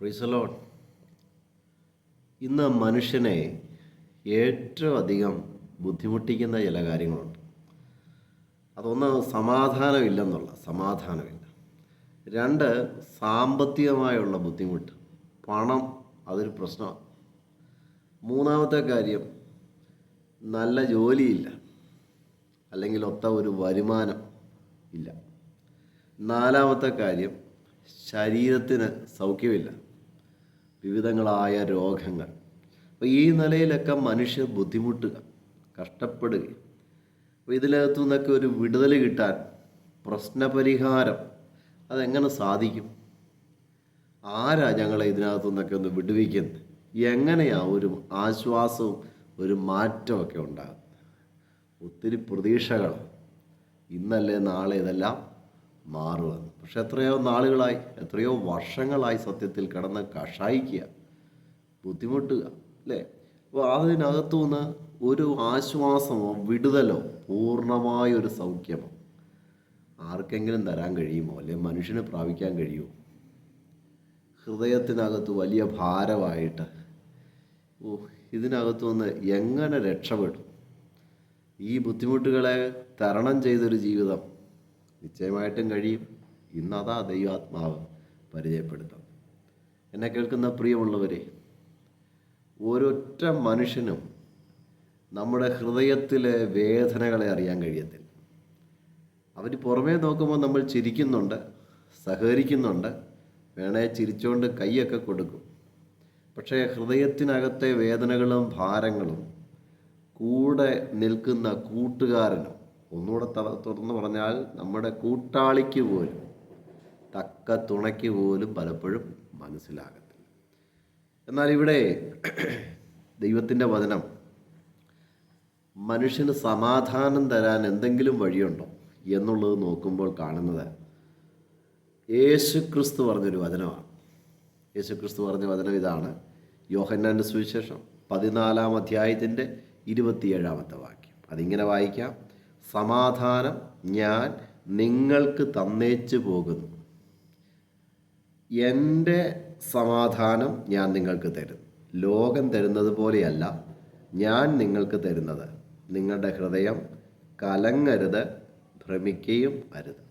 പ്രീസലോൺ ഇന്ന് മനുഷ്യനെ ഏറ്റവും അധികം ബുദ്ധിമുട്ടിക്കുന്ന ചില കാര്യങ്ങളുണ്ട്. അതൊന്ന് സമാധാനമില്ലെന്നുള്ള സമാധാനമില്ല. രണ്ട് സാമ്പത്തികമായുള്ള ബുദ്ധിമുട്ട്. പണം അതൊരു പ്രശ്നമാണ്. മൂന്നാമത്തെ കാര്യം നല്ല ജോലിയില്ല. അല്ലെങ്കിൽ ഒത്ത ഒരു വരുമാനം ഇല്ല. നാലാമത്തെ കാര്യം ശരീരത്തിന് സൗഖ്യമില്ല. വിവിധങ്ങളായ രോഗങ്ങൾ. അപ്പോൾ ഈ നിലയിലൊക്കെ മനുഷ്യർ ബുദ്ധിമുട്ടുക കഷ്ടപ്പെടുക അപ്പോൾ ഇതിനകത്തു നിന്നൊക്കെ ഒരു വിടുതൽ കിട്ടാൻ പ്രശ്നപരിഹാരം അതെങ്ങനെ സാധിക്കും? ആരാ ഞങ്ങളെ ഇതിനകത്തു നിന്നൊക്കെ ഒന്ന് വിടുവിക്കുന്നത്? എങ്ങനെയാ ഒരു ആശ്വാസവും ഒരു മാറ്റമൊക്കെ ഉണ്ടാകുന്നത്? ഒത്തിരി പ്രതീക്ഷകൾ ഇന്നല്ലേ നാളെ ഇതെല്ലാം മാറുമെന്ന്. പക്ഷെ എത്രയോ നാളുകളായി എത്രയോ വർഷങ്ങളായി സത്യത്തിൽ കിടന്ന് കഷായിക്കുക ബുദ്ധിമുട്ടുക അല്ലേ? അപ്പോൾ അതിനകത്തു നിന്ന് ഒരു ആശ്വാസമോ വിടുതലോ പൂർണമായ ഒരു സൗഖ്യമോ ആർക്കെങ്കിലും തരാൻ കഴിയുമോ? അല്ലെ മനുഷ്യന് പ്രാപിക്കാൻ കഴിയുമോ? ഹൃദയത്തിനകത്ത് വലിയ ഭാരമായിട്ട് ഓ ഇതിനകത്തു നിന്ന് എങ്ങനെ രക്ഷപ്പെടും? ഈ ബുദ്ധിമുട്ടുകളെ തരണം ചെയ്തൊരു ജീവിതം നിശ്ചയമായിട്ടും കഴിയും. ഇന്നതാ ദൈവാത്മാവ് പരിചയപ്പെടുത്തും എന്നെ കേൾക്കുന്ന പ്രിയമുള്ളവരെ ഒരൊറ്റ മനുഷ്യനും നമ്മുടെ ഹൃദയത്തിലെ വേദനകളെ അറിയാൻ കഴിയത്തില്ല. അവർ പുറമേ നോക്കുമ്പോൾ നമ്മൾ ചിരിക്കുന്നുണ്ട് സഹകരിക്കുന്നുണ്ട് വേണേ ചിരിച്ചുകൊണ്ട് കൈയൊക്കെ കൊടുക്കും. പക്ഷേ ഹൃദയത്തിനകത്തെ വേദനകളും ഭാരങ്ങളും കൂടെ നിൽക്കുന്ന കൂട്ടുകാരനും ഒന്നുകൂടെ തുറന്നു പറഞ്ഞാൽ നമ്മുടെ കൂട്ടാളിക്ക് പോലും തുണയ്ക്ക് പോലും പലപ്പോഴും മനസ്സിലാകത്തില്ല. എന്നാൽ ഇവിടെ ദൈവത്തിന്റെ വചനം മനുഷ്യന് സമാധാനം തരാൻ എന്തെങ്കിലും വഴിയുണ്ടോ എന്നുള്ളത് നോക്കുമ്പോൾ കാണുന്നത് യേശു ക്രിസ്തു പറഞ്ഞൊരു വചനമാണ്. യേശു ക്രിസ്തു പറഞ്ഞ വചനം ഇതാണ്. യോഹന്നാന്റെ സുവിശേഷം പതിനാലാം അധ്യായത്തിന്റെ ഇരുപത്തിയേഴാമത്തെ വാക്യം. അതിങ്ങനെ വായിക്കാം. സമാധാനം ഞാൻ നിങ്ങൾക്ക് തന്നേച്ചു പോകുന്നു. എന്റെ സമാധാനം ഞാൻ നിങ്ങൾക്ക് തരും. ലോകം തരുന്നത് പോലെയല്ല ഞാൻ നിങ്ങൾക്ക് തരുന്നത്. നിങ്ങളുടെ ഹൃദയം കലങ്ങരുത് ഭ്രമിക്കുകയും അരുത്.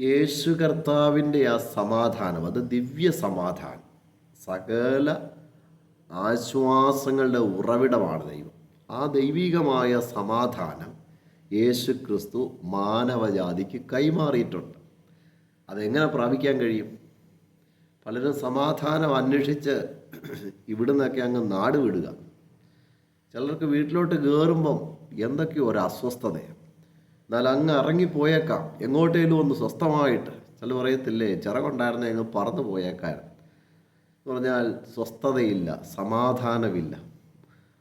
യേശു കർത്താവിന്റെ ആ സമാധാനം അത് ദിവ്യ സമാധാനം. സകല ആശ്വാസങ്ങളുടെ ഉറവിടമാണ് ദൈവം. ആ ദൈവികമായ സമാധാനം യേശു ക്രിസ്തു മാനവജാതിക്ക് കൈമാറിയിട്ടുണ്ട്. അതെങ്ങനെ പ്രാപിക്കാൻ കഴിയും? പലരും സമാധാനം അന്വേഷിച്ച് ഇവിടുന്നൊക്കെ അങ്ങ് നാട് വിടുക. ചിലർക്ക് വീട്ടിലോട്ട് കയറുമ്പം എന്തൊക്കെയോ ഒരു അസ്വസ്ഥതയാണ് എന്നാൽ അങ്ങ് ഇറങ്ങിപ്പോയേക്കാം. എങ്ങോട്ടേലും ഒന്ന് സ്വസ്ഥമായിട്ട്. ചില പറയത്തില്ലേ ചിറകുണ്ടായിരുന്നെ അങ്ങ് പറന്നു പോയേക്കായിരുന്നു. എന്ന് പറഞ്ഞാൽ സ്വസ്ഥതയില്ല സമാധാനമില്ല.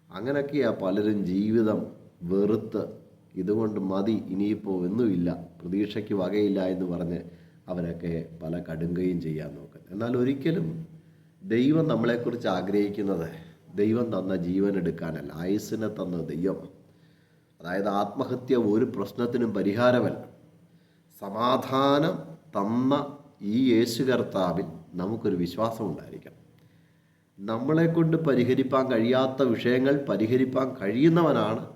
അങ്ങനെയൊക്കെയാണ് പലരും ജീവിതം വെറുത്ത്. ഇതുകൊണ്ട് മതി ഇനിയിപ്പോൾ ഒന്നുമില്ല പ്രതീക്ഷയ്ക്ക് വകയില്ല എന്ന് പറഞ്ഞ് അവരൊക്കെ പല കടുങ്കയും ചെയ്യാൻ നോക്കും എന്നാൽ ഒരിക്കലും ദൈവം നമ്മളെക്കുറിച്ച് ആഗ്രഹിക്കുന്നത് ദൈവം തന്ന ജീവൻ എടുക്കാനല്ല. ആയുസ്സിനെ തന്ന ദൈവം. അതായത് ആത്മഹത്യ ഒരു പ്രശ്നത്തിനും പരിഹാരമല്ല. സമാധാനം തന്ന ഈ യേശു കർത്താവിൽ നമുക്കൊരു വിശ്വാസം ഉണ്ടായിരിക്കണം. നമ്മളെ കൊണ്ട് പരിഹരിപ്പാൻ കഴിയാത്ത വിഷയങ്ങൾ പരിഹരിപ്പാൻ കഴിയുന്നവനാണ്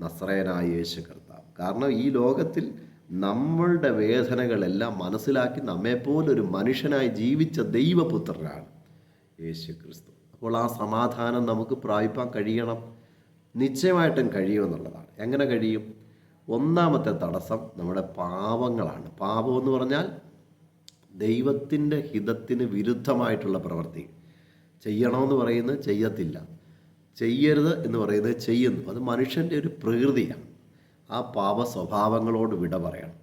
നസ്രയനായ യേശു കർത്താവ്. കാരണം ഈ ലോകത്തിൽ നമ്മളുടെ വേദനകളെല്ലാം മനസ്സിലാക്കി നമ്മെപ്പോലൊരു മനുഷ്യനായി ജീവിച്ച ദൈവപുത്രനാണ് യേശു ക്രിസ്തു. അപ്പോൾ ആ സമാധാനം നമുക്ക് പ്രാപിപ്പാൻ കഴിയണം. നിശ്ചയമായിട്ടും കഴിയുമെന്നുള്ളതാണ്. എങ്ങനെ കഴിയും? ഒന്നാമത്തെ തടസ്സം നമ്മുടെ പാപങ്ങളാണ്. പാപം എന്ന് പറഞ്ഞാൽ ദൈവത്തിന്റെ ഹിതത്തിന് വിരുദ്ധമായിട്ടുള്ള പ്രവൃത്തി. ചെയ്യണമെന്ന് പറയുന്നത് ചെയ്യത്തില്ല. ചെയ്യരുത് എന്ന് പറയുന്നത് ചെയ്യുന്നു. അത് മനുഷ്യന്റെ ഒരു പ്രകൃതിയാണ്. ആ പാപ സ്വഭാവങ്ങളോട് വിട പറയണം.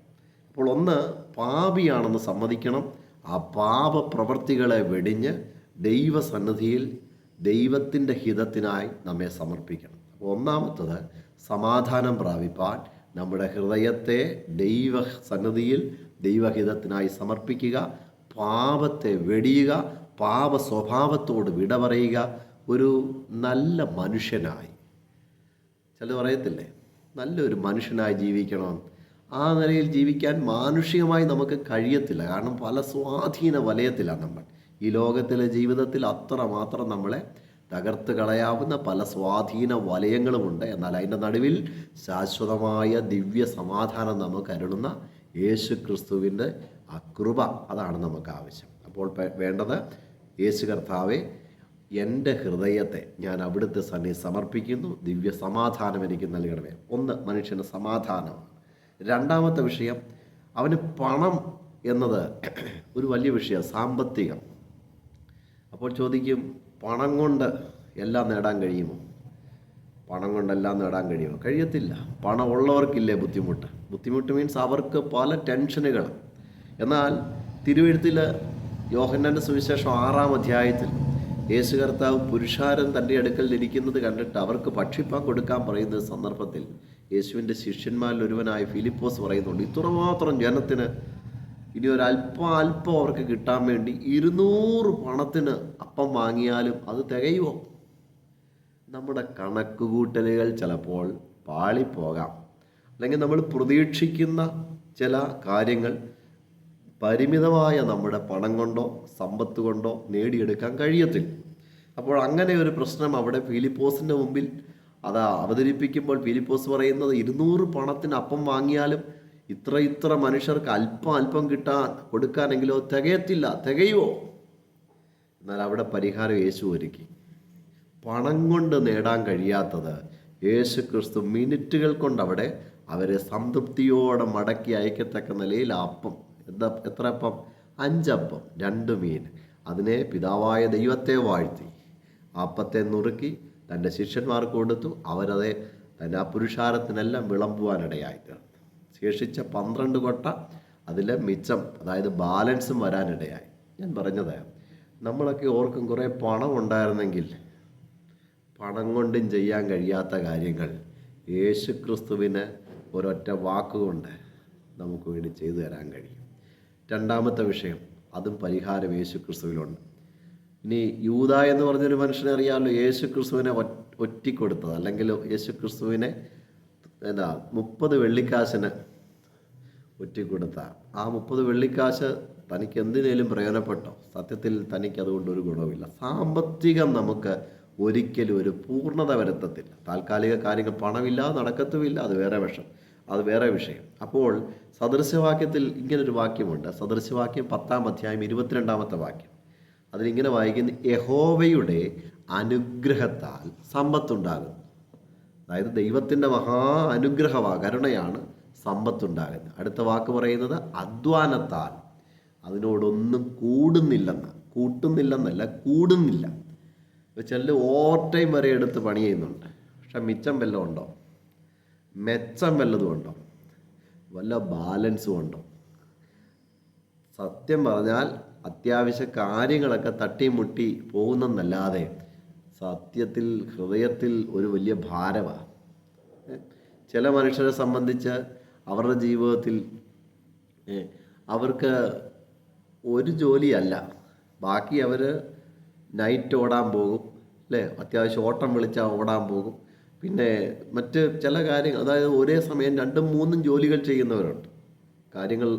അപ്പോൾ ഒന്ന് പാപിയാണെന്ന് സമ്മതിക്കണം. ആ പാപ പ്രവൃത്തികളെ വെടിഞ്ഞ് ദൈവസന്നിധിയിൽ ദൈവത്തിന്റെ ഹിതത്തിനായി നമ്മെ സമർപ്പിക്കണം. അപ്പോൾ ഒന്നാമത്തത് സമാധാനം പ്രാപിപ്പാൻ നമ്മുടെ ഹൃദയത്തെ ദൈവ സന്നിധിയിൽ ദൈവഹിതത്തിനായി സമർപ്പിക്കുക പാപത്തെ വെടിയുക പാപ സ്വഭാവത്തോട് വിട പറയുക ഒരു നല്ല മനുഷ്യനായി. ചില പറയത്തില്ലേ? നല്ലൊരു മനുഷ്യനായി ജീവിക്കണം. ആ നിലയിൽ ജീവിക്കാൻ മാനുഷികമായി നമുക്ക് കഴിയത്തില്ല. കാരണം പല സ്വാധീന വലയത്തിലാണ് നമ്മൾ. ഈ ലോകത്തിലെ ജീവിതത്തിൽ അത്ര മാത്രം നമ്മളെ തകർത്ത് കളയാവുന്ന പല സ്വാധീന വലയങ്ങളുമുണ്ട്. എന്നാൽ അതിന്റെ നടുവിൽ ശാശ്വതമായ ദിവ്യ സമാധാനം നമുക്ക് അരുളുന്ന യേശു ക്രിസ്തുവിന്റെ അകൃപ അതാണ് നമുക്ക് ആവശ്യം. അപ്പോൾ വേണ്ടത് യേശു കർത്താവെ എന്റെ ഹൃദയത്തെ ഞാൻ അവിടുത്തെ സന്നി സമർപ്പിക്കുന്നു. ദിവ്യ സമാധാനം എനിക്ക് നൽകണമേ. ഒന്ന് മനുഷ്യന് സമാധാനമാണ് രണ്ടാമത്തെ വിഷയം അവന് പണം എന്നത് ഒരു വലിയ വിഷയം സാമ്പത്തികം. അപ്പോൾ ചോദിക്കും പണം കൊണ്ട് എല്ലാം നേടാൻ കഴിയുമോ? പണം കൊണ്ടെല്ലാം നേടാൻ കഴിയുമോ? കഴിയത്തില്ല. പണം ഉള്ളവർക്കില്ലേ ബുദ്ധിമുട്ട്? ബുദ്ധിമുട്ട് മീൻസ് അവർക്ക് പല ടെൻഷനുകൾ എന്നാൽ തിരുവഴുത്തിൽ യോഹന്നന്റെ സുവിശേഷം ആറാം അധ്യായത്തിൽ യേശു കർത്താവ് പുരുഷാരം തന്റെ അടുക്കൽ ഇരിക്കുന്നത് കണ്ടിട്ട് അവർക്ക് ഭക്ഷിപ്പാൻ കൊടുക്കാൻ പറയുന്ന സന്ദർഭത്തിൽ യേശുവിന്റെ ശിഷ്യന്മാരിൽ ഒരുവനായ ഫിലിപ്പോസ് പറയുന്നുണ്ട് ഇത്രമാത്രം ജനത്തിന് ഇനി ഒരല്പം അല്പം അവർക്ക് കിട്ടാൻ വേണ്ടി ഇരുന്നൂറ് പണത്തിന് അപ്പം വാങ്ങിയാലും അത് തികയുമോ? നമ്മുടെ കണക്കുകൂട്ടലുകൾ ചിലപ്പോൾ പാളിപ്പോകാം. അല്ലെങ്കിൽ നമ്മൾ പ്രതീക്ഷിക്കുന്ന ചില കാര്യങ്ങൾ പരിമിതമായ നമ്മുടെ പണം കൊണ്ടോ സമ്പത്ത് കൊണ്ടോ നേടിയെടുക്കാൻ കഴിയത്തില്ല. അപ്പോൾ അങ്ങനെ ഒരു പ്രശ്നം അവിടെ ഫിലിപ്പോസിന്റെ മുമ്പിൽ അത് അവതരിപ്പിക്കുമ്പോൾ ഫിലിപ്പോസ് പറയുന്നത് ഇരുന്നൂറ് പണത്തിന് അപ്പം വാങ്ങിയാലും ഇത്ര ഇത്ര മനുഷ്യർക്ക് അല്പം അല്പം കിട്ടാൻ കൊടുക്കാനെങ്കിലോ തികയത്തില്ല തികയുമോ എന്നാൽ അവിടെ പരിഹാരം യേശു ഒരുക്കി. പണം കൊണ്ട് നേടാൻ കഴിയാത്തത് യേശു ക്രിസ്തു മിനിറ്റുകൾ കൊണ്ട് അവിടെ അവരെ സംതൃപ്തിയോടെ മടക്കി അയക്കത്തക്ക നിലയിൽ അപ്പം എന്താ എത്ര അപ്പം? അഞ്ചപ്പം രണ്ട് മീൻ. അതിനെ പിതാവായ ദൈവത്തെ വാഴ്ത്തി. അപ്പത്തെ നുറുക്കി തന്റെ ശിഷ്യന്മാർക്ക് കൊടുത്തു. അവരതെ തന്റെ ആ പുരുഷാരത്തിനെല്ലാം വിളമ്പുവാനിടയായി തീർന്നു ശേഷിച്ച പന്ത്രണ്ട് കൊട്ട അതിലെ മിച്ചം അതായത് ബാലൻസും വരാനിടയായി. ഞാൻ പറഞ്ഞത് നമ്മളൊക്കെ ഓർക്കും കുറേ പണം ഉണ്ടായിരുന്നെങ്കിൽ പണം കൊണ്ടും ചെയ്യാൻ കഴിയാത്ത കാര്യങ്ങൾ യേശു ക്രിസ്തുവിന് ഒരൊറ്റ വാക്കുകൊണ്ട് നമുക്ക് വേണ്ടി ചെയ്തു തരാൻ കഴിയും. രണ്ടാമത്തെ വിഷയം അതും പരിഹാരം യേശു ക്രിസ്തുവിലുണ്ട് ഇനി യൂത എന്ന് പറഞ്ഞൊരു മനുഷ്യനെ അറിയാമല്ലോ യേശു ക്രിസ്തുവിനെ ഒറ്റിക്കൊടുത്തത്. അല്ലെങ്കിൽ യേശു ക്രിസ്തുവിനെ എന്താ മുപ്പത് വെള്ളിക്കാശിന് ഒറ്റിക്കൊടുത്ത ആ മുപ്പത് വെള്ളിക്കാശ് തനിക്ക് എന്തിനേലും പ്രയോജനപ്പെട്ടോ? സത്യത്തിൽ തനിക്ക് അതുകൊണ്ട് ഒരു ഗുണവുമില്ല. സാമ്പത്തികം നമുക്ക് ഒരിക്കലും ഒരു പൂർണത വരുത്തത്തില്ല. താൽക്കാലിക കാര്യങ്ങൾ പണമില്ലാതെ നടക്കത്തുമില്ല. അത് വേറെ വിഷം അത് വേറെ വിഷയം. അപ്പോൾ സദൃശ്യവാക്യത്തിൽ ഇങ്ങനൊരു വാക്യമുണ്ട്. സദൃശ്യവാക്യം പത്താം അധ്യായം ഇരുപത്തിരണ്ടാമത്തെ വാക്യം. അതിലിങ്ങനെ വായിക്കുന്ന യഹോവയുടെ അനുഗ്രഹത്താൽ സമ്പത്തുണ്ടാകുന്നു. അതായത് ദൈവത്തിന്റെ മഹാ അനുഗ്രഹമാ കരുണയാണ് സമ്പത്തുണ്ടാകുന്നത്. അടുത്ത വാക്ക് പറയുന്നത് അധ്വാനത്താൽ. അതിനോടൊന്നും കൂടുന്നില്ലെന്ന്. കൂട്ടുന്നില്ലെന്നല്ല കൂടുന്നില്ല. ചെല്ലു ഓവർ ടൈം വരെ എടുത്ത് പണി ചെയ്യുന്നുണ്ട്. പക്ഷെ മിച്ചം വല്ലതും ഉണ്ടോ? മെച്ചം വല്ലതും ഉണ്ടോ? വല്ല ബാലൻസും ഉണ്ടോ? സത്യം പറഞ്ഞാൽ അത്യാവശ്യ കാര്യങ്ങളൊക്കെ തട്ടിമുട്ടി പോകുന്നെന്നല്ലാതെ സത്യത്തിൽ ഹൃദയത്തിൽ ഒരു വലിയ ഭാരമാണ് ചില മനുഷ്യരെ സംബന്ധിച്ച് അവരുടെ ജീവിതത്തിൽ അവർക്ക് ഒരു ജോലിയല്ല. ബാക്കി അവർ നൈറ്റ് ഓടാൻ പോകും അല്ലേ? അത്യാവശ്യം ഓട്ടം വിളിച്ചാൽ ഓടാൻ പോകും. പിന്നെ മറ്റ് ചില കാര്യങ്ങൾ അതായത് ഒരേ സമയം രണ്ടും മൂന്നും ജോലികൾ ചെയ്യുന്നവരുണ്ട്. കാര്യങ്ങൾ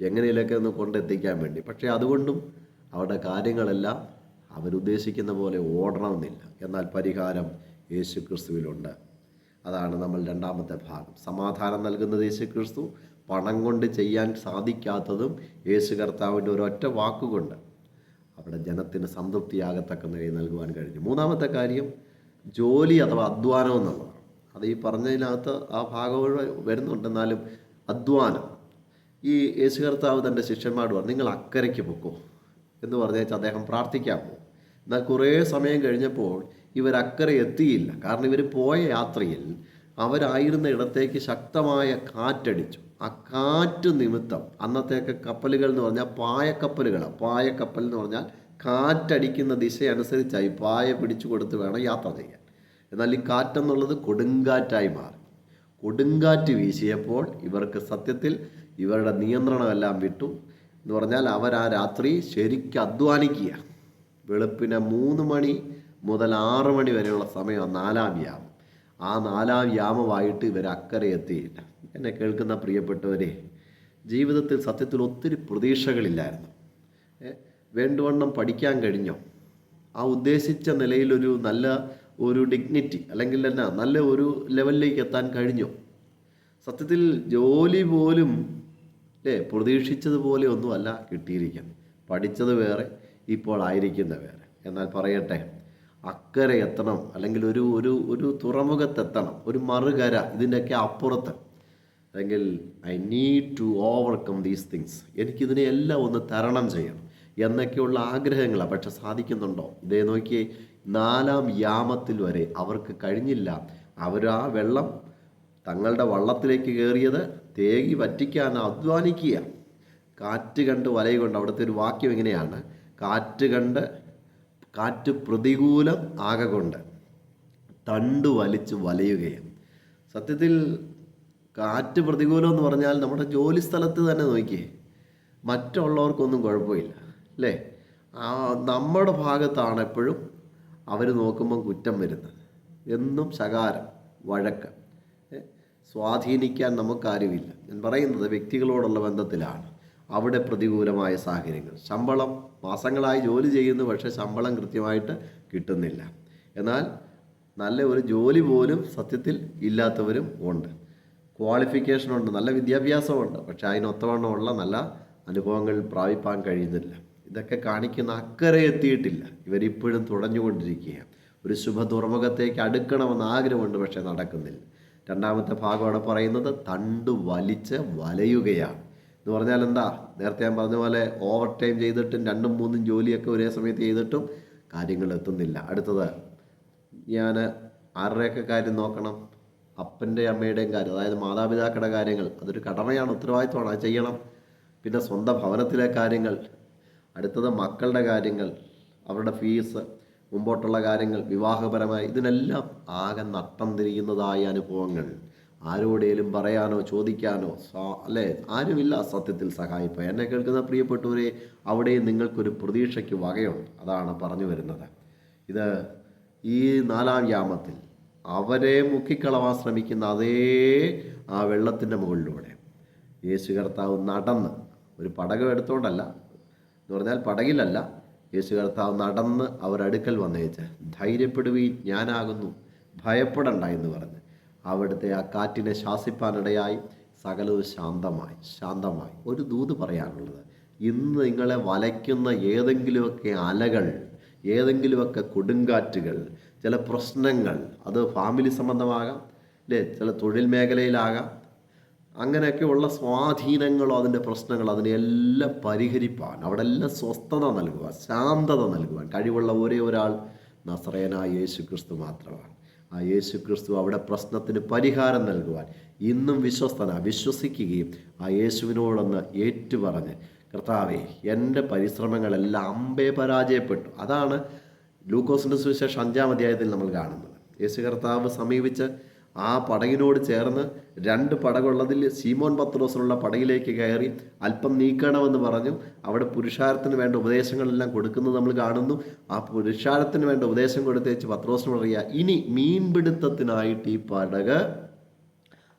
എങ്ങനെയൊക്കെ ഒന്ന് കൊണ്ടെത്തിക്കാൻ വേണ്ടി. പക്ഷേ അതുകൊണ്ടും അവരുടെ കാര്യങ്ങളെല്ലാം അവരുദ്ദേശിക്കുന്ന പോലെ ഓടണമെന്നില്ല. എന്നാൽ പരിഹാരം യേശു ക്രിസ്തുവിലുണ്ട് അതാണ് നമ്മൾ രണ്ടാമത്തെ ഭാഗം. സമാധാനം നൽകുന്നത് യേശു ക്രിസ്തു പണം കൊണ്ട് ചെയ്യാൻ സാധിക്കാത്തതും യേശു കർത്താവിന്റെ ഒരൊറ്റ വാക്കുകൊണ്ട് അവിടെ ജനത്തിന് സംതൃപ്തിയാകത്തക്ക നിലയിൽ നൽകുവാൻ കഴിഞ്ഞു. മൂന്നാമത്തെ കാര്യം ജോലി അഥവാ അധ്വാനം എന്നുള്ളതാണ് അത് ഈ പറഞ്ഞതിനകത്ത് ആ ഭാഗം വരുന്നുണ്ട്. എന്നാലും അധ്വാനം. ഈ യേശു കർത്താവ് തന്റെ ശിഷ്യന്മാരോട് പറഞ്ഞു നിങ്ങൾ അക്കരയ്ക്ക് പൊക്കോ എന്ന് പറഞ്ഞേച്ച് അദ്ദേഹം പ്രാർത്ഥിക്കാൻ പോകും. എന്നാൽ കുറേ സമയം കഴിഞ്ഞപ്പോൾ ഇവർ അക്കരെ എത്തിയില്ല. കാരണം ഇവർ പോയ യാത്രയിൽ അവരായിരുന്ന ഇടത്തേക്ക് ശക്തമായ കാറ്റടിച്ചു. ആ കാറ്റ് നിമിത്തം അന്നത്തെയൊക്കെ കപ്പലുകൾ എന്ന് പറഞ്ഞാൽ പായക്കപ്പലുകളാണ്. പായക്കപ്പൽ എന്ന് പറഞ്ഞാൽ കാറ്റടിക്കുന്ന ദിശ അനുസരിച്ചായി പായ പിടിച്ചു കൊടുത്ത് വേണം യാത്ര ചെയ്യാൻ. എന്നാൽ ഈ കാറ്റെന്നുള്ളത് കൊടുങ്കാറ്റായി മാറി. കൊടുങ്കാറ്റ് വീശിയപ്പോൾ ഇവർക്ക് സത്യത്തിൽ ഇവരുടെ നിയന്ത്രണമെല്ലാം വിട്ടു. എന്ന് പറഞ്ഞാൽ അവർ ആ രാത്രി ശരിക്കും അധ്വാനിക്കുക വെളുപ്പിനെ മൂന്ന് മണി മുതൽ ആറ് മണി വരെയുള്ള സമയം നാലാം യാമം. ആ നാലാം യാമമായിട്ട് ഇവർ അക്കരെ എത്തിയില്ല. എന്നെ കേൾക്കുന്ന പ്രിയപ്പെട്ടവരെ ജീവിതത്തിൽ സത്യത്തിൽ ഒത്തിരി പ്രതീക്ഷകളില്ലായിരുന്നു. വേണ്ടുവണ്ണം പഠിക്കാൻ കഴിഞ്ഞോ? ആ ഉദ്ദേശിച്ച നിലയിലൊരു നല്ല ഒരു ഡിഗ്നിറ്റി അല്ലെങ്കിൽ എന്നാ നല്ല ഒരു ലെവലിലേക്ക് എത്താൻ കഴിഞ്ഞോ? സത്യത്തിൽ ജോലി പോലും അല്ലേ പ്രതീക്ഷിച്ചതുപോലെ ഒന്നുമല്ല കിട്ടിയിരിക്കുന്നത്. പഠിച്ചത് വേറെ ഇപ്പോൾ ആയിരിക്കുന്ന വേറെ. എന്നാൽ പറയട്ടെ അക്കരെ എത്തണം അല്ലെങ്കിൽ ഒരു ഒരു ഒരു തുറമുഖത്തെത്തണം ഒരു മറുകര ഇതിന്റെയൊക്കെ അപ്പുറത്ത്. അല്ലെങ്കിൽ I need to overcome these things എനിക്കിതിനെ എല്ലാം ഒന്ന് തരണം ചെയ്യണം. എന്നൊക്കെയുള്ള ആഗ്രഹങ്ങളാണ് പക്ഷെ സാധിക്കുന്നുണ്ടോ? ഇതേ നോക്കി നാലാം യാമത്തിൽ വരെ അവർക്ക് കഴിഞ്ഞില്ല. അവർ ആ വെള്ളം തങ്ങളുടെ വള്ളത്തിലേക്ക് കയറിയത് തേകി വറ്റിക്കാൻ അധ്വാനിക്കുക. കാറ്റ് കണ്ട് വലയുകൊണ്ട് അവിടുത്തെ ഒരു വാക്യം എങ്ങനെയാണ്? കാറ്റ് കണ്ട് കാറ്റ് പ്രതികൂലം ആകെ തണ്ട് വലിച്ച് വലയുകയും. സത്യത്തിൽ കാറ്റ് പ്രതികൂലം എന്ന് പറഞ്ഞാൽ നമ്മുടെ ജോലി സ്ഥലത്ത് തന്നെ നോക്കിയേ. മറ്റുള്ളവർക്കൊന്നും കുഴപ്പമില്ല. അല്ലേ നമ്മുടെ ഭാഗത്താണ് എപ്പോഴും അവർ നോക്കുമ്പം കുറ്റം വരുന്നത്. എന്നും ശകാരം വഴക്ക്? സ്വാധീനിക്കാൻ നമുക്കാരുമില്ല. ഞാൻ പറയുന്നത് വ്യക്തികളോടുള്ള ബന്ധത്തിലാണ്. അവിടെ പ്രതികൂലമായ സാഹചര്യങ്ങൾ. ശമ്പളം മാസങ്ങളായി ജോലി ചെയ്യുന്നു പക്ഷേ ശമ്പളം കൃത്യമായിട്ട് കിട്ടുന്നില്ല. എന്നാൽ നല്ല ഒരു ജോലി പോലും സത്യത്തിൽ ഇല്ലാത്തവരും ഉണ്ട്. ക്വാളിഫിക്കേഷനുണ്ട് നല്ല വിദ്യാഭ്യാസമുണ്ട് പക്ഷേ അതിനൊത്തവണ്ണമുള്ള നല്ല അനുഭവങ്ങൾ പ്രാപിപ്പാൻ കഴിയുന്നില്ല. ഇതൊക്കെ കാണിക്കുന്ന അക്കരെ എത്തിയിട്ടില്ല. ഇവരിപ്പോഴും തുടഞ്ഞുകൊണ്ടിരിക്കുകയാണ്. ഒരു ശുഭ തുറമുഖത്തേക്ക് അടുക്കണമെന്ന് ആഗ്രഹമുണ്ട് പക്ഷേ നടക്കുന്നില്ല. രണ്ടാമത്തെ ഭാഗം അവിടെ പറയുന്നത് തണ്ട് വലിച്ച് വലയുകയാണ്. എന്ന് പറഞ്ഞാൽ എന്താ? നേരത്തെ ഞാൻ പറഞ്ഞ പോലെ ഓവർ ടൈം ചെയ്തിട്ടും രണ്ടും മൂന്നും ജോലിയൊക്കെ ഒരേ സമയത്ത് ചെയ്തിട്ടും കാര്യങ്ങൾ എത്തുന്നില്ല. അടുത്തത് ഞാൻ ആരുടെയൊക്കെ കാര്യം നോക്കണം? അപ്പന്റെ അമ്മയുടെയും കാര്യം അതായത് മാതാപിതാക്കളുടെ കാര്യങ്ങൾ. അതൊരു കടമയാണ് ഉത്തരവാദിത്വമാണ്. അത് ചെയ്യണം. പിന്നെ സ്വന്തം ഭവനത്തിലെ കാര്യങ്ങൾ. അടുത്തത് മക്കളുടെ കാര്യങ്ങൾ അവരുടെ ഫീസ് മുമ്പോട്ടുള്ള കാര്യങ്ങൾ വിവാഹപരമായി ഇതിനെല്ലാം ആകെ നട്ടം തിരിയുന്നതായ അനുഭവങ്ങൾ. ആരോടേലും പറയാനോ ചോദിക്കാനോ അല്ലേ? ആരുമില്ല സത്യത്തിൽ സഹായിപ്പോൾ എന്നെ കേൾക്കുന്ന പ്രിയപ്പെട്ടവരെ അവിടെയും നിങ്ങൾക്കൊരു പ്രതീക്ഷയ്ക്ക് വകയുണ്ട്. അതാണ് പറഞ്ഞു വരുന്നത്. ഇത് ഈ നാലാം യാമത്തിൽ അവരെ മുക്കിക്കളവാൻ ശ്രമിക്കുന്ന അതേ ആ വെള്ളത്തിന്റെ മുകളിലൂടെ യേശു കർത്താവ് നടന്ന് ഒരു പടകം എടുത്തുകൊണ്ടല്ല എന്ന് പറഞ്ഞാൽ പടകിലല്ല. യേശു കർത്താവ് നടന്ന് അവരടുക്കൽ വന്നേച്ച് ധൈര്യപ്പെടുവീൻ ഞാനാകുന്നു. ഭയപ്പെടണ്ട എന്ന് പറഞ്ഞ്. അവിടുത്തെ ആ കാറ്റിനെ ശാസിപ്പാനിടയായി സകലവും ശാന്തമായി ശാന്തമായി. ഒരു ദൂത് പറയാനുള്ളത് ഇന്ന് നിങ്ങളെ വലയ്ക്കുന്ന ഏതെങ്കിലുമൊക്കെ അലകൾ ഏതെങ്കിലുമൊക്കെ കൊടുങ്കാറ്റുകൾ ചില പ്രശ്നങ്ങൾ അത് ഫാമിലി സംബന്ധമാകാം അല്ലേ? ചില തൊഴിൽ മേഖലയിലാകാം അങ്ങനെയൊക്കെയുള്ള സ്വാധീനങ്ങളോ അതിന്റെ പ്രശ്നങ്ങളോ അതിനെല്ലാം പരിഹരിപ്പാൻ അവിടെ എല്ലാം സ്വസ്ഥത നൽകുവാൻ ശാന്തത നൽകുവാൻ കഴിവുള്ള ഒരേ ഒരാൾ നസ്രയനായ യേശു ക്രിസ്തു മാത്രമാണ്. ആ യേശു ക്രിസ്തു അവിടെ പ്രശ്നത്തിന് പരിഹാരം നൽകുവാൻ ഇന്നും വിശ്വസ്തന വിശ്വസിക്കുകയും ആ യേശുവിനോടൊന്ന് ഏറ്റുപറഞ്ഞ് കർത്താവേ എന്റെ പരിശ്രമങ്ങളെല്ലാം അമ്പേ പരാജയപ്പെട്ടു. അതാണ് ലൂക്കോസിന്റെ സുവിശേഷം അഞ്ചാം അധ്യായത്തിൽ നമ്മൾ കാണുന്നത്. യേശു കർത്താവ് സമീപിച്ച് ആ പടകിനോട് ചേർന്ന് രണ്ട് പടകുള്ളതിൽ സീമോൻ പത്രോസിനുള്ള പടകിലേക്ക് കയറി അല്പം നീക്കണമെന്ന് പറഞ്ഞു അവിടെ പുരുഷാരത്തിന് വേണ്ട ഉപദേശങ്ങളെല്ലാം കൊടുക്കുന്നത് നമ്മൾ കാണുന്നു. ആ പുരുഷാരത്തിന് വേണ്ട ഉപദേശം കൊടുത്തേച്ച് പത്രോസിന് പറയുക ഇനി മീൻപിടുത്തത്തിനായിട്ട് ഈ പടക്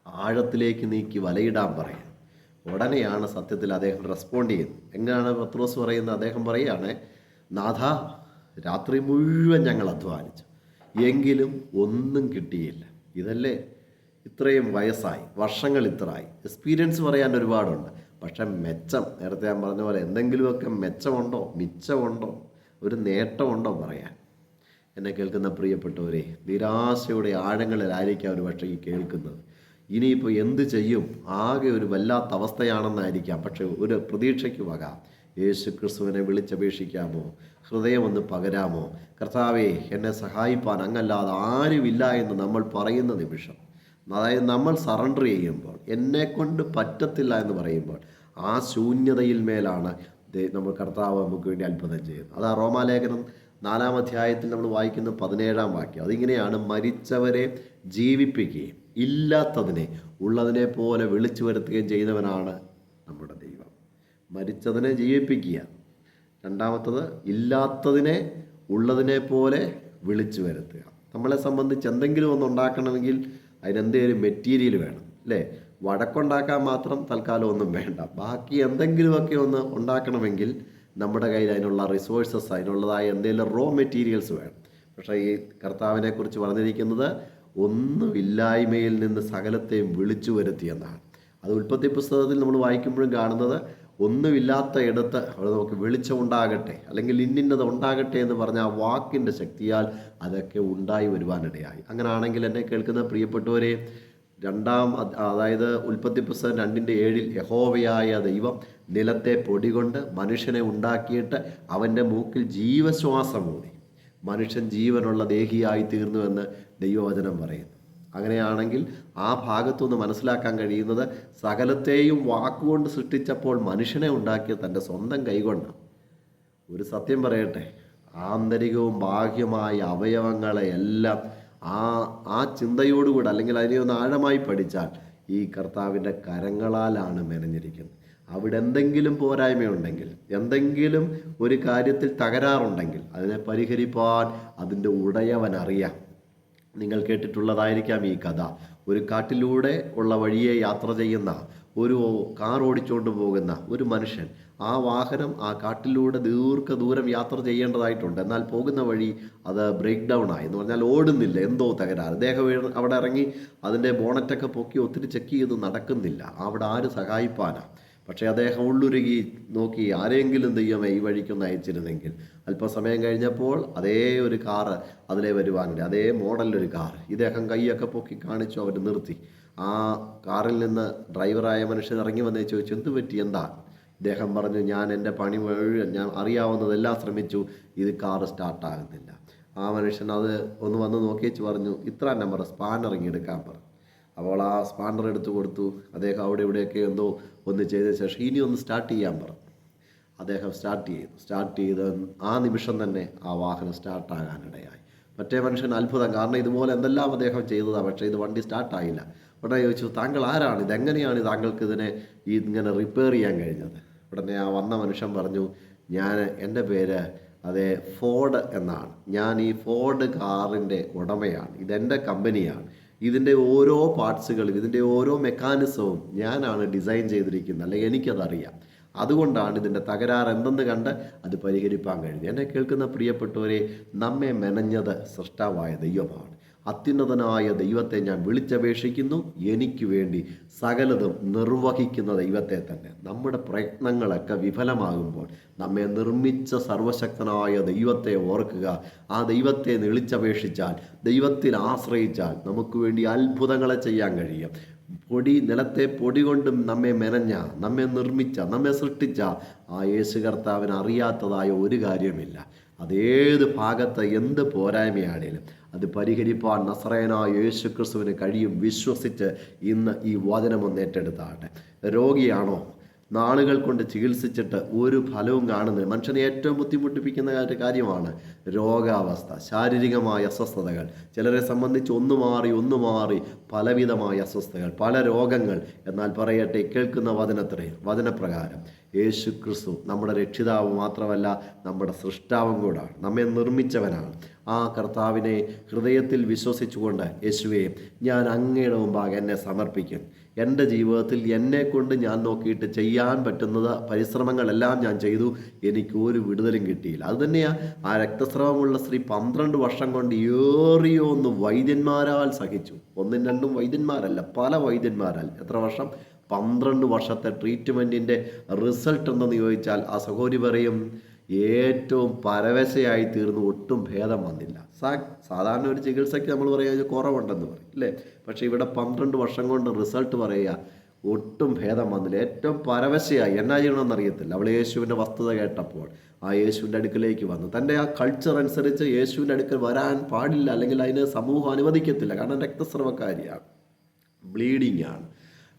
ആഴത്തിലേക്ക് നീക്കി വലയിടാൻ പറയാം ഉടനെയാണ് സത്യത്തിൽ അദ്ദേഹം റെസ്പോണ്ട് ചെയ്യുന്നത്. എങ്ങനെയാണ് പത്രോസ് പറയുന്നത്? അദ്ദേഹം പറയുകയാണ് നാഥ രാത്രി മുഴുവൻ ഞങ്ങൾ അധ്വാനിച്ചു. എങ്കിലും ഒന്നും കിട്ടിയില്ല. ഇതല്ലേ? ഇത്രയും വയസ്സായി വർഷങ്ങൾ ഇത്രയായി. എക്സ്പീരിയൻസ് പറയാൻ ഒരുപാടുണ്ട്. പക്ഷേ മെച്ചം നേരത്തെ ഞാൻ പറഞ്ഞ പോലെ എന്തെങ്കിലുമൊക്കെ മെച്ചമുണ്ടോ മിച്ചമുണ്ടോ ഒരു നേട്ടമുണ്ടോ പറയാൻ. എന്നെ കേൾക്കുന്ന പ്രിയപ്പെട്ടവരെ നിരാശയുടെ ആഴങ്ങളിലായിരിക്കാം ഒരു പക്ഷേ ഈ കേൾക്കുന്നത്. ഇനിയിപ്പോൾ എന്ത് ചെയ്യും? ആകെ ഒരു വല്ലാത്ത അവസ്ഥയാണെന്നായിരിക്കാം. പക്ഷേ ഒരു പ്രതീക്ഷയ്ക്ക് വക. യേശു ക്രിസ്തുവിനെ വിളിച്ചപേക്ഷിക്കാമോ? ഹൃദയം ഒന്ന് പകരാമോ? കർത്താവേ എന്നെ സഹായിപ്പാൻ അങ്ങല്ലാതെ ആരുമില്ല എന്ന് നമ്മൾ പറയുന്ന നിമിഷം. അതായത് നമ്മൾ സറണ്ടർ ചെയ്യുമ്പോൾ എന്നെ കൊണ്ട് പറ്റത്തില്ല എന്ന് പറയുമ്പോൾ ആ ശൂന്യതയിൽ മേലാണ് നമ്മൾ കർത്താവ് നമുക്ക് വേണ്ടി അത്ഭുതം ചെയ്യുന്നത്. അത് റോമാലേഖനം നാലാം അധ്യായത്തിൽ നമ്മൾ വായിക്കുന്ന പതിനേഴാം വാക്യം. അതിങ്ങനെയാണ് മരിച്ചവരെ ജീവിപ്പിക്കുകയും ഇല്ലാത്തതിനെ ഉള്ളതിനെ പോലെ വിളിച്ചു വരുത്തുകയും ചെയ്തവനാണ് നമ്മുടെ മരിച്ചതിനെ ജീവിപ്പിക്കുക. രണ്ടാമത്തത് ഇല്ലാത്തതിനെ ഉള്ളതിനെ പോലെ വിളിച്ചു വരുത്തുക. നമ്മളെ സംബന്ധിച്ച് എന്തെങ്കിലും ഒന്ന് ഉണ്ടാക്കണമെങ്കിൽ അതിനെന്തെങ്കിലും മെറ്റീരിയൽ വേണം അല്ലേ? വടക്കുണ്ടാക്കാൻ മാത്രം തൽക്കാലം ഒന്നും വേണ്ട. ബാക്കി എന്തെങ്കിലുമൊക്കെ ഒന്ന് ഉണ്ടാക്കണമെങ്കിൽ നമ്മുടെ കയ്യിൽ അതിനുള്ള റിസോഴ്സസ് അതിനുള്ളതായ എന്തെങ്കിലും റോ മെറ്റീരിയൽസ് വേണം. പക്ഷേ ഈ കർത്താവിനെ കുറിച്ച് പറഞ്ഞിരിക്കുന്നത് ഒന്നുമില്ലായ്മയിൽ നിന്ന് സകലത്തെയും വിളിച്ചു വരുത്തിയെന്നാണ് അത് ഉൽപ്പത്തി പുസ്തകത്തിൽ നമ്മൾ വായിക്കുമ്പോഴും കാണുന്നത് ഒന്നുമില്ലാത്ത ഇടത്ത് അവിടെ നമുക്ക് വെളിച്ചം ഉണ്ടാകട്ടെ അല്ലെങ്കിൽ ഇന്നിന്നത് ഉണ്ടാകട്ടെ എന്ന് പറഞ്ഞ ആ വാക്കിന്റെ ശക്തിയാൽ അതൊക്കെ ഉണ്ടായി വരുവാനിടയായി. അങ്ങനെയാണെങ്കിൽ എന്നെ കേൾക്കുന്ന പ്രിയപ്പെട്ടവരെ രണ്ടാം അതായത് ഉൽപ്പത്തി പുസ്തകം രണ്ടിന്റെ ഏഴിൽ യഹോവയായ ദൈവം നിലത്തെ പൊടി കൊണ്ട് മനുഷ്യനെ ഉണ്ടാക്കിയിട്ട് അവന്റെ മൂക്കിൽ ജീവശ്വാസം ഊതി. മനുഷ്യൻ ജീവനുള്ള ദേഹിയായി തീർന്നുവെന്ന് ദൈവവചനം പറയുന്നു. അങ്ങനെയാണെങ്കിൽ ആ ഭാഗത്തുനിന്ന് മനസ്സിലാക്കാൻ കഴിയുന്നത് സകലത്തെയും വാക്കുകൊണ്ട് സൃഷ്ടിച്ചപ്പോൾ മനുഷ്യനെ ഉണ്ടാക്കിയ തന്റെ സ്വന്തം കൈകൊണ്ടാണ് ഒരു സത്യം പറയട്ടെ ആന്തരികവും ബാഹ്യമായ അവയവങ്ങളെയെല്ലാം ആ ആ ചിന്തയോടുകൂടി അല്ലെങ്കിൽ അതിനെ ഒന്ന് ആഴമായി പഠിച്ചാൽ ഈ കർത്താവിന്റെ കരങ്ങളാലാണ് മെനഞ്ഞിരിക്കുന്നത്. അവിടെ എന്തെങ്കിലും പോരായ്മയുണ്ടെങ്കിൽ എന്തെങ്കിലും ഒരു കാര്യത്തിൽ തകരാറുണ്ടെങ്കിൽ അതിനെ പരിഹരിപ്പാൻ അതിന്റെ ഉടയവൻ അറിയാം. നിങ്ങൾ കേട്ടിട്ടുള്ളതായിരിക്കാം ഈ കഥ. ഒരു കാട്ടിലൂടെ ഉള്ള വഴിയെ യാത്ര ചെയ്യുന്ന ഒരു കാർ ഓടിച്ചുകൊണ്ട് പോകുന്ന ഒരു മനുഷ്യൻ ആ വാഹനം ആ കാട്ടിലൂടെ ദീർഘദൂരം യാത്ര ചെയ്യേണ്ടതായിട്ടുണ്ട്. എന്നാൽ പോകുന്ന വഴി അത് ബ്രേക്ക് ഡൗൺ ആയി. എന്ന് പറഞ്ഞാൽ ഓടുന്നില്ല എന്തോ തകരാറ്. അദ്ദേഹം അവിടെ ഇറങ്ങി അതിന്റെ ബോണറ്റൊക്കെ പൊക്കി ഒത്തിരി ചെക്ക് ചെയ്ത് നടക്കുന്നില്ല. അവിടെ ആര് സഹായിപ്പാനാ? പക്ഷേ അദ്ദേഹം ഉള്ളുരുകി നോക്കി ആരെങ്കിലും ദൈവമേ ഈ വഴിക്കൊന്ന് അയച്ചിരുന്നെങ്കിൽ. അല്പസമയം കഴിഞ്ഞപ്പോൾ അതേ ഒരു കാറ് അതിലെ വരുവാനുണ്ട്. അതേ മോഡലൊരു കാർ ഇദ്ദേഹം കൈയൊക്കെ പൊക്കി കാണിച്ചു അവർ നിർത്തി. ആ കാറിൽ നിന്ന് ഡ്രൈവറായ മനുഷ്യൻ ഇറങ്ങി വന്നേ ചോദിച്ചു എന്ത് പറ്റി? എന്താ? ഇദ്ദേഹം പറഞ്ഞു ഞാൻ എന്റെ പണി മുഴുവൻ ഞാൻ അറിയാവുന്നതെല്ലാം ശ്രമിച്ചു. ഇത് കാറ് സ്റ്റാർട്ടാകുന്നില്ല. ആ മനുഷ്യൻ അത് ഒന്ന് വന്ന് നോക്കിയേച്ച് പറഞ്ഞു ഇത്ര നമ്പർ സ്പാനർ ഇങ്ങ് എടുക്കാൻ പറഞ്ഞു അപ്പോൾ ആ സ്പാനർ എടുത്തു കൊടുത്തു. അദ്ദേഹം അവിടെ ഇവിടെയൊക്കെ എന്തോ ഒന്ന് ചെയ്ത ശേഷം ഇനി ഒന്ന് സ്റ്റാർട്ട് ചെയ്യാൻ പറഞ്ഞു അദ്ദേഹം സ്റ്റാർട്ട് ചെയ്തു. സ്റ്റാർട്ട് ചെയ്ത് ആ നിമിഷം തന്നെ ആ വാഹനം സ്റ്റാർട്ടാകാനിടയായി. മറ്റേ മനുഷ്യൻ അത്ഭുതം. കാരണം ഇതുപോലെ എന്തെല്ലാം അദ്ദേഹം ചെയ്തതാണ് പക്ഷേ ഇത് വണ്ടി സ്റ്റാർട്ടായില്ല. ഉടനെ ചോദിച്ചു താങ്കൾ ആരാണ്? ഇതെങ്ങനെയാണ് താങ്കൾക്ക് ഇതിനെ ഇങ്ങനെ റിപ്പയർ ചെയ്യാൻ കഴിഞ്ഞത്? ഉടനെ ആ വന്ന മനുഷ്യൻ പറഞ്ഞു ഞാൻ എന്റെ പേര് അതെ ഫോർഡ് എന്നാണ്. ഞാൻ ഈ ഫോർഡ് കാറിന്റെ ഉടമയാണ്. ഇതെന്റെ കമ്പനിയാണ് ഇതിന്റെ ഓരോ പാർട്സുകളും ഇതിന്റെ ഓരോ മെക്കാനിസവും ഞാനാണ് ഡിസൈൻ ചെയ്തിരിക്കുന്നത്. അല്ലെങ്കിൽ എനിക്കതറിയാം. അതുകൊണ്ടാണ് ഇതിന്റെ തകരാറ് എന്തെന്ന് കണ്ട് അത് പരിഹരിപ്പാൻ കഴിഞ്ഞത് എന്നെ കേൾക്കുന്ന പ്രിയപ്പെട്ടവരെ നമ്മെ മെനഞ്ഞത് സൃഷ്ടാവായ ദൈവമാണ്. അത്യുന്നതനായ ദൈവത്തെ ഞാൻ വിളിച്ചപേക്ഷിക്കുന്നു. എനിക്ക് വേണ്ടി സകലതും നിർവഹിക്കുന്ന ദൈവത്തെ തന്നെ. നമ്മുടെ പ്രയത്നങ്ങളൊക്കെ വിഫലമാകുമ്പോൾ നമ്മെ നിർമ്മിച്ച സർവശക്തനായ ദൈവത്തെ ഓർക്കുക. ആ ദൈവത്തെ വിളിച്ചപേക്ഷിച്ചാൽ ദൈവത്തിൽ ആശ്രയിച്ചാൽ നമുക്ക് വേണ്ടി അത്ഭുതങ്ങളെ ചെയ്യാൻ കഴിയും. പൊടി നിലത്തെ പൊടി കൊണ്ടും നമ്മെ മെനഞ്ഞ നമ്മെ നിർമ്മിച്ച നമ്മെ സൃഷ്ടിച്ച ആ യേശു കർത്താവിന് അറിയാത്തതായ ഒരു കാര്യമില്ല. അതേത് ഭാഗത്ത് എന്ത് പോരായ്മയാണേലും അത് പരിഹരിപ്പാൻ നസറേന യേശു ക്രിസ്തുവിന് കഴിയും വിശ്വസിച്ച് ഇന്ന് ഈ വചനം ഒന്ന് രോഗിയാണോ? നാളുകൾ കൊണ്ട് ചികിത്സിച്ചിട്ട് ഒരു ഫലവും കാണുന്നില്ല. മനുഷ്യനെ ഏറ്റവും ബുദ്ധിമുട്ടിപ്പിക്കുന്ന കാര്യമാണ് രോഗാവസ്ഥ ശാരീരികമായ അസ്വസ്ഥതകൾ. ചിലരെ സംബന്ധിച്ച് ഒന്ന് മാറി ഒന്ന് മാറി പലവിധമായ അസ്വസ്ഥകൾ പല രോഗങ്ങൾ. എന്നാൽ പറയട്ടെ കേൾക്കുന്ന വചനത്രേ വചനപ്രകാരം യേശു ക്രിസ്തു നമ്മുടെ രക്ഷിതാവ് മാത്രമല്ല നമ്മുടെ സൃഷ്ടാവും കൂടാണ് നമ്മെ നിർമ്മിച്ചവനാണ്. ആ കർത്താവിനെ ഹൃദയത്തിൽ വിശ്വസിച്ചുകൊണ്ട് യേശുവെ ഞാൻ അങ്ങയുടെ മുമ്പാകെ എന്നെ സമർപ്പിക്കും. എന്റെ ജീവിതത്തിൽ എന്നെ കൊണ്ട് ഞാൻ നോക്കിയിട്ട് ചെയ്യാൻ പറ്റുന്നത് പരിശ്രമങ്ങളെല്ലാം ഞാൻ ചെയ്തു. എനിക്ക് ഒരു വിടുതലും കിട്ടിയില്ല. അത് തന്നെയാണ് ആ രക്തസ്രാവമുള്ള സ്ത്രീ പന്ത്രണ്ട് വർഷം കൊണ്ട് ഏറിയൊന്ന് വൈദ്യന്മാരാൽ സഹിച്ചു. ഒന്നും രണ്ടും വൈദ്യന്മാരല്ല പല വൈദ്യന്മാരാൽ. എത്ര വർഷം? പന്ത്രണ്ട് വർഷത്തെ ട്രീറ്റ്മെന്റിന്റെ റിസൾട്ട് എന്തെന്ന് ചോദിച്ചാൽ ആ സഹോദരി പറയും ഏറ്റവും പരവശയായി തീർന്നു ഒട്ടും ഭേദം വന്നില്ല. സാധാരണ ഒരു ചികിത്സയ്ക്ക് നമ്മൾ പറയുക കുറവുണ്ടെന്ന് പറയും അല്ലേ? പക്ഷേ ഇവിടെ പന്ത്രണ്ട് വർഷം കൊണ്ട് റിസൾട്ട് പറയുക ഒട്ടും ഭേദം വന്നില്ല. ഏറ്റവും പരവശയായി എന്നാ ചെയ്യണമെന്ന് അറിയത്തില്ല. അവൾ യേശുവിന്റെ വസ്തുത കേട്ടപ്പോൾ ആ യേശുവിന്റെ അടുക്കലേക്ക് വന്നു. തന്റെ ആ കൾച്ചർ അനുസരിച്ച് യേശുവിന്റെ അടുക്കൽ വരാൻ പാടില്ല അല്ലെങ്കിൽ അതിന് സമൂഹം അനുവദിക്കത്തില്ല. കാരണം രക്തസ്രവക്കാരിയാണ് ബ്ലീഡിംഗ് ആണ്.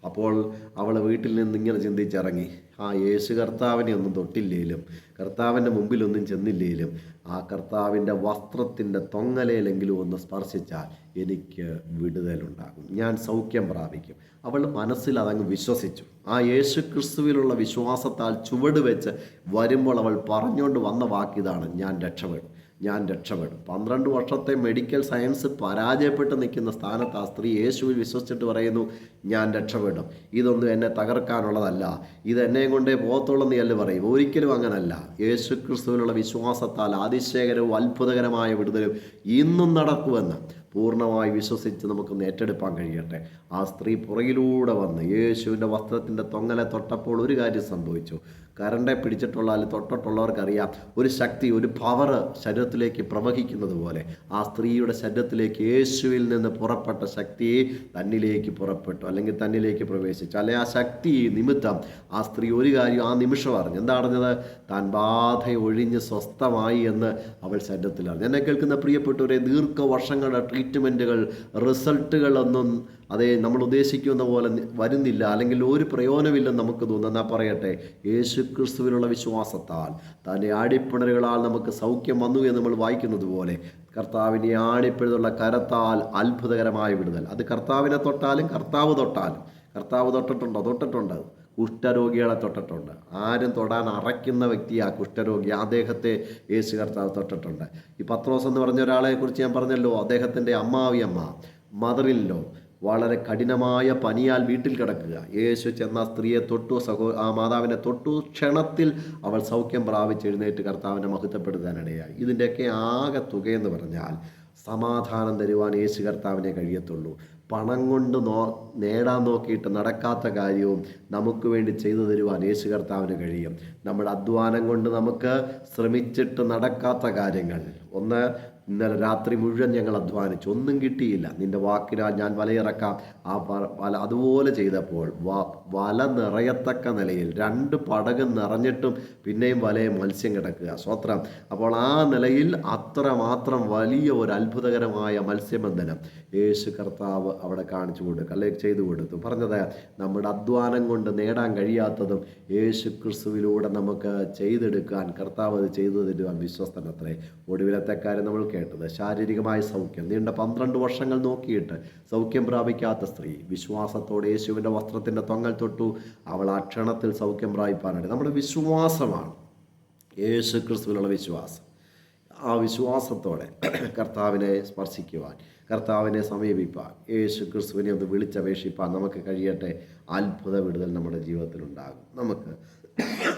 അപ്പോൾ അവൾ വീട്ടിൽ നിന്ന് ഇങ്ങനെ ചിന്തിച്ചിറങ്ങി. ആ യേശു കർത്താവിനെ ഒന്നും തൊട്ടില്ലേലും കർത്താവിന്റെ മുമ്പിലൊന്നും ചെന്നില്ലേലും ആ കർത്താവിന്റെ വസ്ത്രത്തിന്റെ തൊങ്ങലയിലെങ്കിലും ഒന്ന് സ്പർശിച്ചാൽ എനിക്ക് വിടുതലുണ്ടാകും. ഞാൻ സൗഖ്യം പ്രാപിക്കും. അവൾ മനസ്സിൽ അതങ്ങ് വിശ്വസിച്ചു. ആ യേശു ക്രിസ്തുവിലുള്ള വിശ്വാസത്താൽ ചുവട് വെച്ച് വരുമ്പോൾ അവൾ പറഞ്ഞുകൊണ്ട് വന്ന വാക്കിതാണ് ഞാൻ രക്ഷപ്പെടും ഞാൻ രക്ഷപ്പെടും. പന്ത്രണ്ട് വർഷത്തെ മെഡിക്കൽ സയൻസ് പരാജയപ്പെട്ട് നിൽക്കുന്ന സ്ഥാനത്ത് ആ സ്ത്രീ യേശുവിൽ വിശ്വസിച്ചിട്ട് പറയുന്നു ഞാൻ രക്ഷപ്പെടും. ഇതൊന്നും എന്നെ തകർക്കാനുള്ളതല്ല. ഇത് എന്നെയും കൊണ്ടേ പോകത്തുള്ളൂ നീ അല്ല പറയും. ഒരിക്കലും അങ്ങനല്ല. യേശു ക്രിസ്തുവിനുള്ള വിശ്വാസത്താൽ അതിശയകരവും അത്ഭുതകരമായ വിടുതലും ഇന്നും നടക്കുമെന്ന് പൂർണമായി വിശ്വസിച്ച് നമുക്കൊന്ന് ഏറ്റെടുപ്പാൻ കഴിയട്ടെ. ആ സ്ത്രീ പുറകിലൂടെ വന്ന് യേശുവിന്റെ വസ്ത്രത്തിന്റെ തൊങ്ങലെ തൊട്ടപ്പോൾ ഒരു കാര്യം സംഭവിച്ചു. കരണ്ടെ പിടിച്ചിട്ടുള്ള അല്ലെങ്കിൽ തൊട്ടിട്ടുള്ളവർക്കറിയാം. ഒരു ശക്തി ഒരു പവർ ശരീരത്തിലേക്ക് പ്രവഹിക്കുന്നത് പോലെ ആ സ്ത്രീയുടെ ശരീരത്തിലേക്ക് യേശുവിൽ നിന്ന് പുറപ്പെട്ട ശക്തി തന്നിലേക്ക് പുറപ്പെട്ടു അല്ലെങ്കിൽ തന്നിലേക്ക് പ്രവേശിച്ചു. അല്ലെ ആ ശക്തി നിമിത്തം ആ സ്ത്രീ ഒരു കാര്യം ആ നിമിഷം അറിഞ്ഞു. എന്താ അറിഞ്ഞത് താൻ ബാധ ഒഴിഞ്ഞ് സ്വസ്ഥമായി എന്ന് അവൾ ശരീരത്തിൽ അറിഞ്ഞു. എന്നെ കേൾക്കുന്ന പ്രിയപ്പെട്ടവരെ ദീർഘവർഷങ്ങളുടെ ട്രീറ്റ്മെന്റുകൾ റിസൾട്ടുകളൊന്നും അതേ നമ്മൾ ഉദ്ദേശിക്കുന്ന പോലെ വരുന്നില്ല അല്ലെങ്കിൽ ഒരു പ്രയോജനമില്ലെന്ന് നമുക്ക് തോന്നുന്ന. പറയട്ടെ? യേശു ക്രിസ്തുവിനുള്ള വിശ്വാസത്താൽ തന്റെ ആടിപ്പിണറുകളാൽ നമുക്ക് സൗഖ്യം വന്നു എന്ന് നമ്മൾ വായിക്കുന്നത് പോലെ കർത്താവിന്റെ ആടിപ്പിഴുതുള്ള കരത്താൽ അത്ഭുതകരമായ വിടുതൽ. അത് കർത്താവിനെ തൊട്ടാലും കർത്താവ് തൊട്ടാലും. കർത്താവ് തൊട്ടിട്ടുണ്ടോ? തൊട്ടിട്ടുണ്ട്. കുഷ്ഠരോഗികളെ തൊട്ടിട്ടുണ്ട്. ആരും തൊടാൻ അറയ്ക്കുന്ന വ്യക്തി ആ കുഷ്ഠരോഗി. അദ്ദേഹത്തെ യേശു കർത്താവ് തൊട്ടിട്ടുണ്ട്. ഈ പത്രോസ് എന്ന് പറഞ്ഞ ഒരാളെ കുറിച്ച് ഞാൻ പറഞ്ഞല്ലോ. അദ്ദേഹത്തിന്റെ അമ്മാവിയമ്മ മദറില്ലോ വളരെ കഠിനമായ പനിയാൽ വീട്ടിൽ കിടക്കുക. യേശു ചെന്ന സ്ത്രീയെ തൊട്ടു സഹോ ആ മാതാവിനെ തൊട്ടു. ക്ഷണത്തിൽ അവൾ സൗഖ്യം പ്രാപിച്ച് എഴുന്നേറ്റ് കർത്താവിനെ മഹത്വപ്പെടുത്താനിടയായി ഇതിന്റെയൊക്കെ ആകെ തുകയെന്ന് പറഞ്ഞാൽ സമാധാനം തരുവാൻ യേശു കർത്താവിനെ കഴിയത്തുള്ളൂ. പണം കൊണ്ട് നോ നേടാൻ നോക്കിയിട്ട് നടക്കാത്ത കാര്യവും നമുക്ക് വേണ്ടി ചെയ്തു തരുവാൻ യേശു കർത്താവിന് കഴിയും. നമ്മുടെ അധ്വാനം കൊണ്ട് നമുക്ക് ശ്രമിച്ചിട്ട് നടക്കാത്ത കാര്യങ്ങൾ. ഒന്ന് ഇന്നലെ രാത്രി മുഴുവൻ ഞങ്ങൾ അധ്വാനിച്ചു. ഒന്നും കിട്ടിയില്ല. നിന്റെ വാക്കിനാൽ ഞാൻ വലയിറക്കാം. ആ വല അതുപോലെ ചെയ്തപ്പോൾ വല നിറയത്തക്ക നിലയിൽ രണ്ട് പടക് നിറഞ്ഞിട്ടും പിന്നെയും വലയെ മത്സ്യം കിടക്കുക. സ്വത്രം. അപ്പോൾ ആ നിലയിൽ അത്രമാത്രം വലിയ ഒരു അത്ഭുതകരമായ മത്സ്യബന്ധനം യേശു കർത്താവ് അവിടെ കാണിച്ചു കൊടുക്കുക അല്ലെങ്കിൽ ചെയ്തു കൊടുത്തു. പറഞ്ഞത് നമ്മുടെ അധ്വാനം കൊണ്ട് നേടാൻ കഴിയാത്തതും യേശു ക്രിസ്തുവിലൂടെ നമുക്ക് ചെയ്തെടുക്കാൻ കർത്താവ് അത് ചെയ്തു തരുവാൻ വിശ്വസ്തനത്രേ ഒടുവിലത്തെ കാര്യം നമ്മൾ കേട്ടത് ശാരീരികമായ സൗഖ്യം. നീണ്ട പന്ത്രണ്ട് വർഷങ്ങൾ നോക്കിയിട്ട് സൗഖ്യം പ്രാപിക്കാത്ത സ്ത്രീ വിശ്വാസത്തോടെ യേശുവിന്റെ വസ്ത്രത്തിന്റെ തൊങ്ങൽ തൊട്ടു അവൾ ആ ക്ഷണത്തിൽ സൗഖ്യം പ്രാപിപ്പാനായിട്ട്. നമ്മുടെ വിശ്വാസമാണ് യേശു ക്രിസ്തുവിലുള്ള വിശ്വാസം. ആ വിശ്വാസത്തോടെ കർത്താവിനെ സ്പർശിക്കുവാൻ കർത്താവിനെ സമീപിപ്പാൻ യേശു ക്രിസ്തുവിനെ ഒന്ന് വിളിച്ചപേക്ഷിപ്പാൻ നമുക്ക് കഴിയട്ടെ. അത്ഭുത വിടുതൽ നമ്മുടെ ജീവിതത്തിലുണ്ടാകും. നമുക്ക്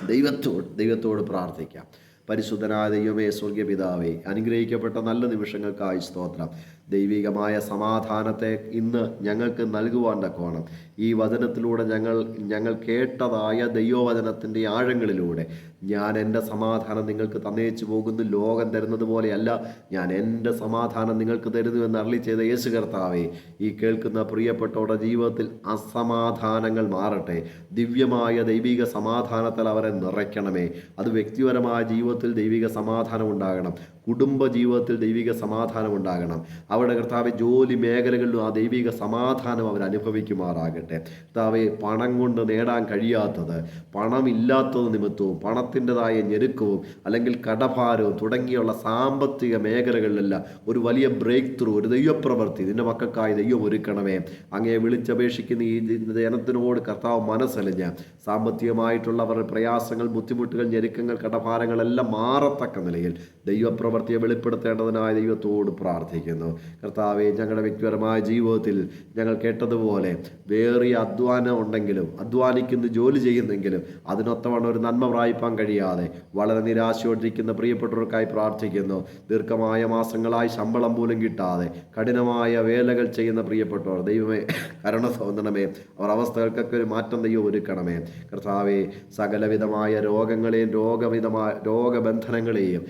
ദൈവത്തോട് ദൈവത്തോട് പ്രാർത്ഥിക്കാം. പരിശുദ്ധനായ ദൈവമേ സ്വർഗീയ പിതാവേ അനുഗ്രഹിക്കപ്പെട്ട നല്ല നിമിഷങ്ങൾക്കായി സ്തോത്രം. ദൈവികമായ സമാധാനത്തെ ഇന്ന് ഞങ്ങൾക്ക് നൽകുവാൻ തക്കോണം ഈ വചനത്തിലൂടെ ഞങ്ങൾ ഞങ്ങൾ കേട്ടതായ ദൈവവചനത്തിന്റെ ആഴങ്ങളിലൂടെ ഞാൻ എന്റെ സമാധാനം നിങ്ങൾക്ക് തന്നേച്ചു പോകുന്നു ലോകം തരുന്നത് പോലെയല്ല ഞാൻ എന്റെ സമാധാനം നിങ്ങൾക്ക് തരുന്നു എന്ന് അരളി ചെയ്ത യേശു കർത്താവേ ഈ കേൾക്കുന്ന പ്രിയപ്പെട്ടവരുടെ ജീവിതത്തിൽ അസമാധാനങ്ങൾ മാറട്ടെ ദിവ്യമായ ദൈവിക സമാധാനത്തിൽ അവരെ നിറയ്ക്കണമേ അത് വ്യക്തിപരമായ ജീവിതത്തിൽ ദൈവിക സമാധാനം ഉണ്ടാകണം കുടുംബ ജീവിതത്തിൽ ദൈവിക സമാധാനം ഉണ്ടാകണം അവരുടെ കർത്താവ് ജോലി മേഖലകളിലും ആ ദൈവിക സമാധാനം അവർ അനുഭവിക്കുമാറാകട്ടെ. കർത്താവെ പണം കൊണ്ട് നേടാൻ കഴിയാത്തത് പണമില്ലാത്തത് നിമിത്തവും പണത്തിന്റെതായ ഞെരുക്കവും അല്ലെങ്കിൽ കടഭാരവും തുടങ്ങിയുള്ള സാമ്പത്തിക മേഖലകളിലെല്ലാം ഒരു വലിയ ബ്രേക്ക് ത്രൂ ഒരു ദൈവപ്രവൃത്തി നിന്റെ മക്കൾക്കായി ദൈവം ഒരുക്കണമേ. അങ്ങേ വിളിച്ചപേക്ഷിക്കുന്ന ഈ ജനത്തിനോട് കർത്താവ് മനസ്സലിഞ്ഞ് സാമ്പത്തികമായിട്ടുള്ളവരുടെ പ്രയാസങ്ങൾ ബുദ്ധിമുട്ടുകൾ ഞെരുക്കങ്ങൾ കടഭാരങ്ങളെല്ലാം മാറത്തക്ക നിലയിൽ ദൈവപ്രവൃത്തിയെ വെളിപ്പെടുത്തേണ്ടതിനായി ദൈവത്തോട് പ്രാർത്ഥിക്കുന്നു. കർത്താവെ ഞങ്ങളുടെ വ്യക്തിപരമായ ജീവിതത്തിൽ ഞങ്ങൾ കേട്ടതുപോലെ വേറെ അധ്വാനം ഉണ്ടെങ്കിലും അധ്വാനിക്കുന്ന ജോലി ചെയ്യുന്നെങ്കിലും അതിനൊത്തവണ്ണം ഒരു നന്മ പ്രായിപ്പാൻ കഴിയാതെ വളരെ നിരാശയോടിരിക്കുന്ന പ്രിയപ്പെട്ടവർക്കായി പ്രാർത്ഥിക്കുന്നു. ദീർഘമായ മാസങ്ങളായി ശമ്പളം പോലും കിട്ടാതെ കഠിനമായ വേലകൾ ചെയ്യുന്ന പ്രിയപ്പെട്ടവർ ദൈവമേ കരുണ തോന്നണമേ. അവർ അവസ്ഥകൾക്കൊക്കെ ഒരു മാറ്റം ദൈവം ഒരുക്കണമേ. കർത്താവെ സകലവിധമായ രോഗങ്ങളെയും രോഗവിധമായ രോഗബന്ധനങ്ങളെയും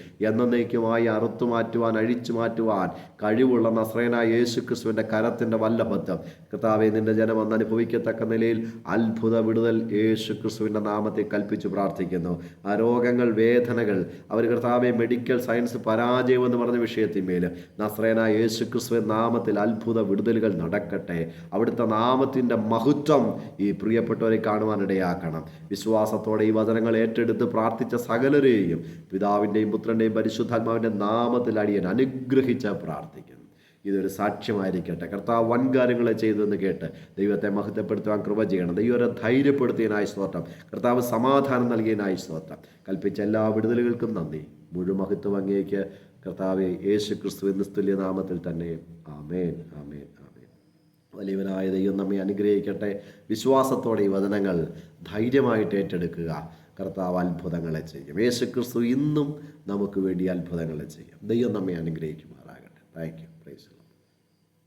എന്നേക്കുമായി അറുത്തു മാറ്റുവാൻ അഴിച്ചു മാറ്റുവാൻ കഴിവുള്ള നസ്രയനായ യേശു ക്രിസ്തുവിന്റെ കരത്തിന്റെ വല്ലഭത്വം കർത്താവെ നിന്റെ ജനം അന്ന് അനുഭവിക്കത്തക്ക നിലയിൽ അത്ഭുത വിടുതൽ യേശു ക്രിസ്തുവിന്റെ നാമത്തെ കൽപ്പിച്ചു പ്രാർത്ഥിക്കുന്നു. ആ രോഗങ്ങൾ വേദനകൾ അവർ കർത്താവെ മെഡിക്കൽ സയൻസ് പരാജയം എന്ന് പറഞ്ഞ വിഷയത്തിന്മേൽ നസ്രയനായ യേശു ക്രിസ്തുവിൻ നാമത്തിൽ അത്ഭുത വിടുതലുകൾ നടക്കട്ടെ. അവിടുത്തെ നാമത്തിന്റെ മഹത്വം ഈ പ്രിയപ്പെട്ടവരെ കാണുവാനിടയാക്കണം വിശ്വാസത്തോടെ ഈ വചനങ്ങൾ ഏറ്റെടുത്ത് പ്രാർത്ഥിച്ച സകലരെയും പിതാവിന്റെയും പുത്രന്റെയും പരിശുദ്ധാത്മാവിന്റെ നാമത്തിൽ അടിയൻ അനുഗ്രഹിച്ച പ്രാർത്ഥിക്കുന്നു. ഇതൊരു സാക്ഷ്യമായിരിക്കട്ടെ. കർത്താവ് വൻകാര്യങ്ങളെ ചെയ്തെന്ന് കേട്ട് ദൈവത്തെ മഹത്വപ്പെടുത്തുവാൻ കൃപ ചെയ്യണം. ദൈവരെ ധൈര്യപ്പെടുത്തിയതിനായി സ്തോത്രം. കർത്താവ് സമാധാനം നൽകിയതിനായി സ്തോത്രം. കൽപ്പിച്ച എല്ലാ വിടുതലുകൾക്കും നന്ദി. മുഴുമഹത്വം അങ്ങേക്ക് കർത്താവെ യേശു ക്രിസ്തു നിസ്തുല്യ നാമത്തിൽ തന്നെ. ആമേൻ. ആമേൻ. വലിയവനായ ദൈവം നമ്മെ അനുഗ്രഹിക്കട്ടെ. വിശ്വാസത്തോടെ ഈ വചനങ്ങൾ ധൈര്യമായിട്ട് ഏറ്റെടുക്കുക. കർത്താവ് അത്ഭുതങ്ങളെ ചെയ്യും. യേശു ക്രിസ്തു ഇന്നും നമുക്ക് വേണ്ടി അത്ഭുതങ്ങൾ ചെയ്യും. ദൈവം നമ്മെ അനുഗ്രഹിക്കുമാറാകട്ടെ. Thank you